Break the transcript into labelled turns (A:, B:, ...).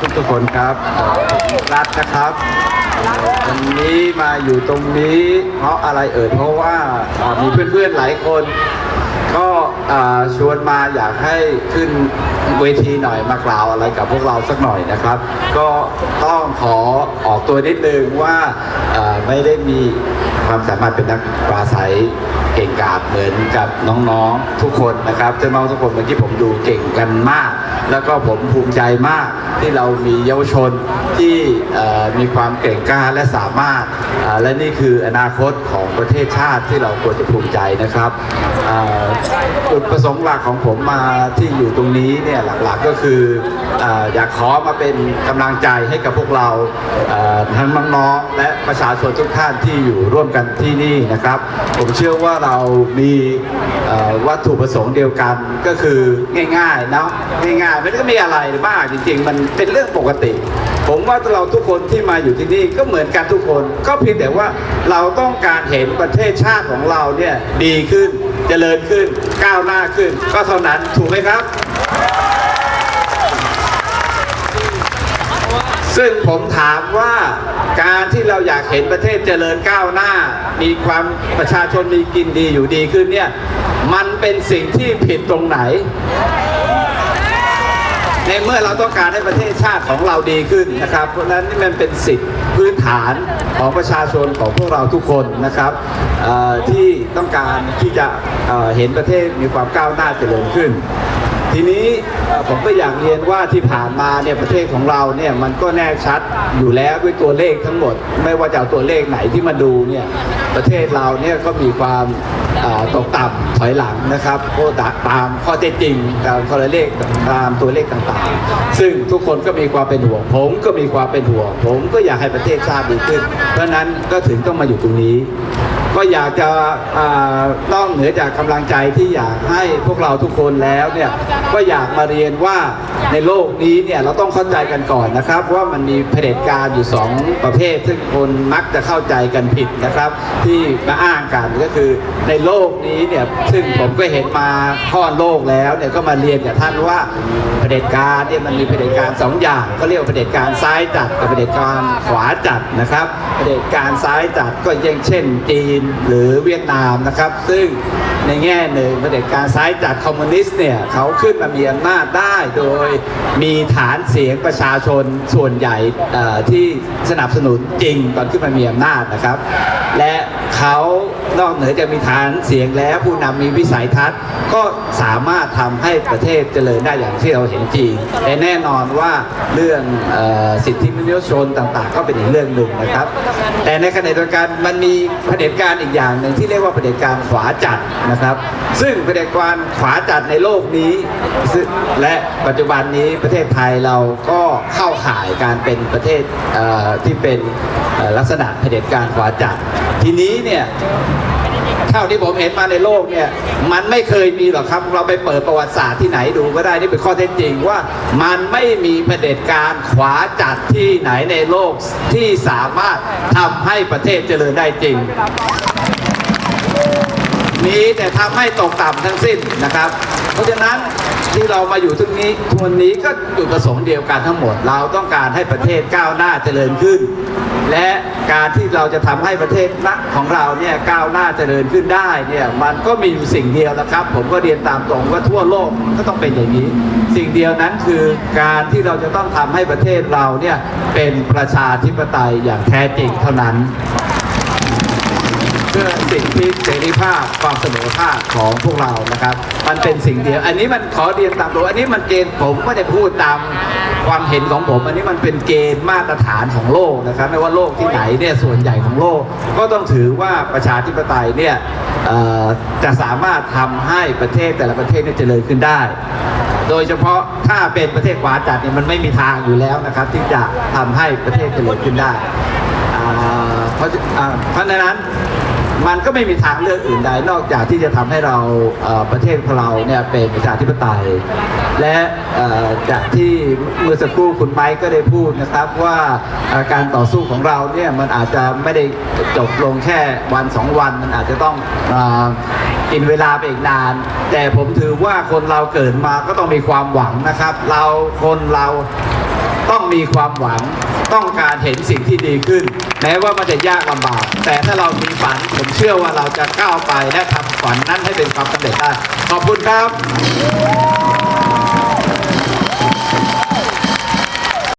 A: ทุกทุกคนครับเอ่อผมรัฐนะครับ วันนี้มาอยู่ตรงนี้เพราะอะไรเอ่ยเพราะว่ามีเพื่อนๆหลายคน ก็ชวนมาอยากให้ขึ้นเวทีหน่อยมากล่าวอะไรกับพวกเราสักหน่อยนะครับ ก็ต้องขอออกตัวนิดนึงว่าไม่ได้มี ความสามารถเป็นนักปราศัยเก่งกาจเหมือนกับน้องๆทุกคนนะครับเจ้าน้องทุกคนเมื่อกี้ผมดูเก่งกันมาก แล้วก็ผมภูมิใจมากที่เรามีเยาวชนที่มีความเก่งกล้าและสามารถ และนี่คืออนาคตของประเทศชาติที่เราควรจะภูมิใจนะครับจุดประสงค์หลักของผมมาที่อยู่ตรงนี้เนี่ยหลักๆก็คือออยากขอมาเป็นกำลังใจให้กับพวกเราทั้งน้องๆและประชาชนทุกท่านที่อยู่ร่วมกันที่นี่นะครับ ผมเชื่อว่าเรามีวัตถุประสงค์เดียวกันก็คือง่ายๆนะง่ายๆม่ได้มีอะไรมาจริง ๆ มันเป็นเรื่องปกติ ผมว่าเราทุกคนที่มาอยู่ที่นี่ก็เหมือนกันทุกคน ก็เพียงแต่ว่าเราต้องการเห็นประเทศชาติของเราเนี่ยดีขึ้นเจริญขึ้นก้าวหน้าขึ้น ก็เท่านั้นถูกไหมครับ ซึ่งผมถามว่าการที่เราอยากเห็นประเทศเจริญก้าวหน้า มีความประชาชนมีกินดีอยู่ดีขึ้นเนี่ย มันเป็นสิ่งที่ผิดตรงไหน ในเมื่อเราต้องการให้ประเทศชาติของเราดีขึ้นนะครับ เพราะฉะนั้นนี่มันเป็นสิทธิพื้นฐานของประชาชนของพวกเราทุกคนนะครับที่ต้องการที่จะเห็นประเทศมีความก้าวหน้าเจริญขึ้น ทีนี้ผมก็อยากเรียนว่าที่ผ่านมาเนี่ยประเทศของเราเนี่ยมันก็แน่ชัดอยู่แล้วด้วยตัวเลขทั้งหมด ไม่ว่าจะเอาตัวเลขไหนที่มาดูเนี่ยประเทศเราเนี่ยก็มีความตกต่ำถอยหลังนะครับก็ตามข้อเท็จจริงตามข้อเลขตามตัวเลขต่างๆ ซึ่งทุกคนก็มีความเป็นห่วง ผมก็มีความเป็นห่วง ผมก็อยากให้ประเทศชาติดีขึ้น เพราะนั้นก็ถึงต้องมาอยู่ตรงนี้ ก็อยากจะอ่านอกเหนือจากกำลังใจที่อยากให้พวกเราทุกคนแล้วเนี่ยก็อยากมาเรียนว่าในโลกนี้เนี่ยเราต้องเข้าใจกันก่อนนะครับ ว่ามันมีเผด็จการอยู่สองประเภท ซึ่งคนมักจะเข้าใจกันผิดนะครับ ที่มาอ้างกันก็คือในโลกนี้เนี่ยซึ่งผมก็เห็นมาข้อนโลกแล้วเนี่ยก็มาเรียนกับท่านว่าเผด็จการเนี่ยมันมีเผด็จการสองอย่างก็เรียกว่าเผด็จการซ้ายจัดกับเผด็จการขวาจัดนะครับเผด็จการซ้ายจัดก็อย่างเช่นจีนหรือเวียดนามนะครับ ซึ่งในแง่หนึ่งเด็จการซ้ายจัดคอมมิวนิสต์เนี่ยเขาขึ้นมามีอำนาจได้โดยมีฐานเสียงประชาชนส่วนใหญ่ที่สนับสนุนจริงตอนขึ้นมามีอำนาจนะครับ และเขานอกเหนือจากมีฐานเสียงแล้วผู้นำมีวิสัยทัศน์ ก็สามารถทำให้ประเทศเจริญได้อย่างที่เราเห็นจริงแต่แน่นอนว่าเรื่องออสิทธิมนุษยชนต่างๆ ก็เป็นอีกเรื่องหนึ่งนะครับ แต่ในขณะเดียวกันมันมีเผด็จการอีกอย่างหนึ่งที่เรียกว่าเผด็จการขวาจัดนะครับ ซึ่งเผด็จการขวาจัดในโลกนี้และปัจจุบันนี้ประเทศไทยเราก็เข้าข่ายการเป็นประเทศที่เป็นลักษณะเผด็จการขวาจัดทีนี้เนี่ย เท่าที่ผมเห็นมาในโลกเนี่ย มันไม่เคยมีหรอกครับ เราไปเปิดประวัติศาสตร์ที่ไหนดูก็ได้นี่เป็นข้อเท็จจริงว่า มันไม่มีเผด็จการขวาจัดที่ไหนในโลกที่สามารถทำให้ประเทศเจริญได้จริงมีแต่ทำให้ตกต่ำทั้งสิ้นนะครับ เพราะฉะนั้น ที่เรามาอยู่ตรงนี้ทุกวันนี้ก็จุดประสงค์เดียวกันทั้งหมด เราต้องการให้ประเทศก้าวหน้าเจริญขึ้น และการที่เราจะทำให้ประเทศนักของเราเนี่ยก้าวหน้าเจริญขึ้นได้เนี่ยมันก็มีอยู่สิ่งเดียวนะครับ ผมก็เรียนตามตรงว่าทั่วโลกก็ต้องเป็นอย่างนี้ สิ่งเดียวนั้นคือการที่เราจะต้องทำให้ประเทศเราเนี่ยเป็นประชาธิปไตยอย่างแท้จริงเท่านั้น เพื่อสิ่งที่เสรีภาพความเสมอภาคของพวกเรานะครับ มันเป็นสิ่งเดียว อันนี้มันขอเรียนตามตัวอันนี้มันเกณฑ์ผมไม่ได้พูดตามความเห็นของผม อันนี้มันเป็นเกณฑ์มาตรฐานของโลกนะครับ ไม่ว่าโลกที่ไหนเนี่ยส่วนใหญ่ของโลก ก็ต้องถือว่าประชาธิปไตยเนี่ยจะสามารถทำให้ประเทศแต่ละประเทศเนี่ยเจริญขึ้นได้ โดยเฉพาะถ้าเป็นประเทศขวาจัดเนี่ยมันไม่มีทางอยู่แล้วนะครับ ที่จะทำให้ประเทศเจริญขึ้นได้เพราะอ่าเพราะฉะนั้น มันก็ไม่มีทางเลือกอื่นใดนอกจากที่จะทำให้เราประเทศของเราเนี่ยเป็นประชาธิปไตย และจากที่เมื่อสักครู่คุณไมค์ก็ได้พูดนะครับว่าการต่อสู้ของเราเนี่ยมันอาจจะไม่ได้จบลงแค่วันสองวันมันอาจจะต้องกินเวลาไปอีกนาน แต่ผมถือว่าคนเราเกิดมาก็ต้องมีความหวังนะครับ เราคนเรา ต้องมีความหวังต้องการเห็นสิ่งที่ดีขึ้น แม้ว่ามันจะยากลำบาก แต่ถ้าเรามีฝันผมเชื่อว่าเราจะก้าวไปและทำฝันนั้นให้เป็นความสำเร็จได้ ขอบคุณครับ